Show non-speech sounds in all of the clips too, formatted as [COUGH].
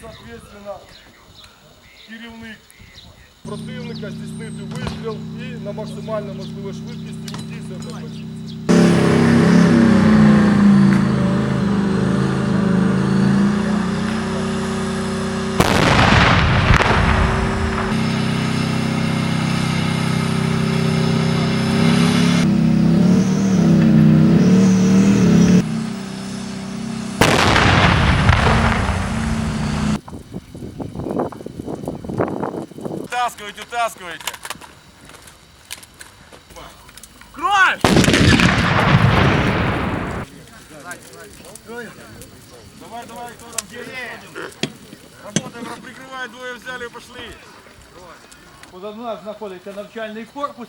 соответственно, керівник противника здійснити вистріл і на максимально можливій швидкості уйти з цієї Утаскивайте, утаскивайте. Кровь! Давай, давай, кто там где? Работаем, прикрывай, двое взяли и пошли. Позаду нас знаходиться навчальний корпус.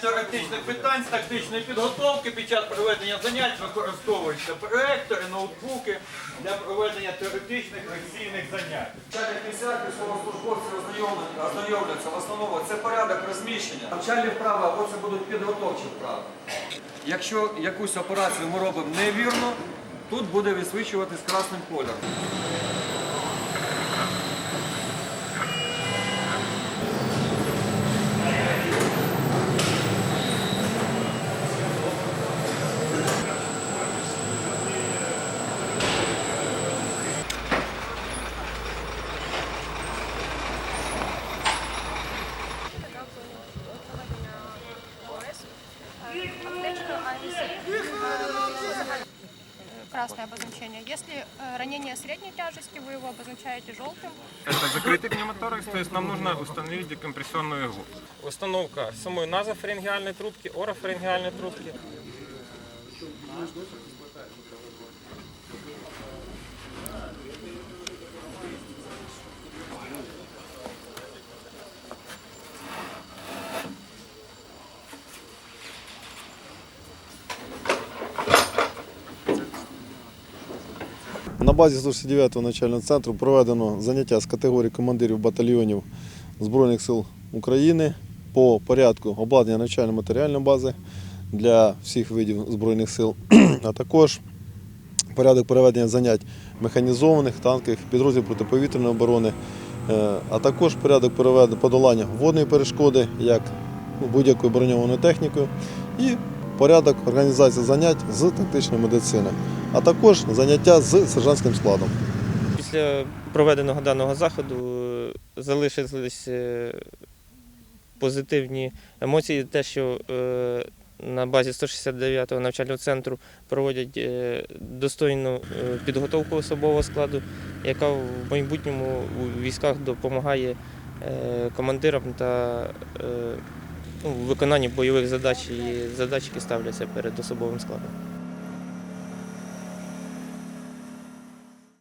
Теоретичних питань з тактичної підготовки під час проведення занять використовуються проектори, ноутбуки для проведення теоретичних лекційних занять. Навчальних місцях військовослужбовці ознайомлені- ознайомляться. В основному це порядок розміщення. Навчальні вправи або це будуть підготовчі вправи. Якщо якусь операцію ми робимо невірно, тут буде висвічуватись красним кольором. красное обозначение. Если э, ранение средней тяжести, вы его обозначаете желтым. Это закрытый пневмоторакс, то есть нам нужно установить декомпрессионную иглу. Установка самой назофарингеальной трубки, орофарингеальной трубки. На базі 169-го навчального центру проведено заняття з категорії командирів батальйонів Збройних сил України по порядку обладнання навчально-матеріальної бази для всіх видів Збройних сил, [CLEARS THROAT] а також порядок проведення занять механізованих танкових підрозділів протиповітряної оборони, е, а також порядок подолання водної перешкоди, як будь-якою броньованою технікою, і порядок організації занять з тактичної медицини, а також заняття з сержантським складом. Після проведеного даного заходу е, залишились е, позитивні емоції, те, що е, на базі 169-го навчального центру проводять достойну підготовку особового складу, яка в майбутньому у військах допомагає командирам та е, ну, виконанні бойових задач і задач, які ставляться перед особовим складом.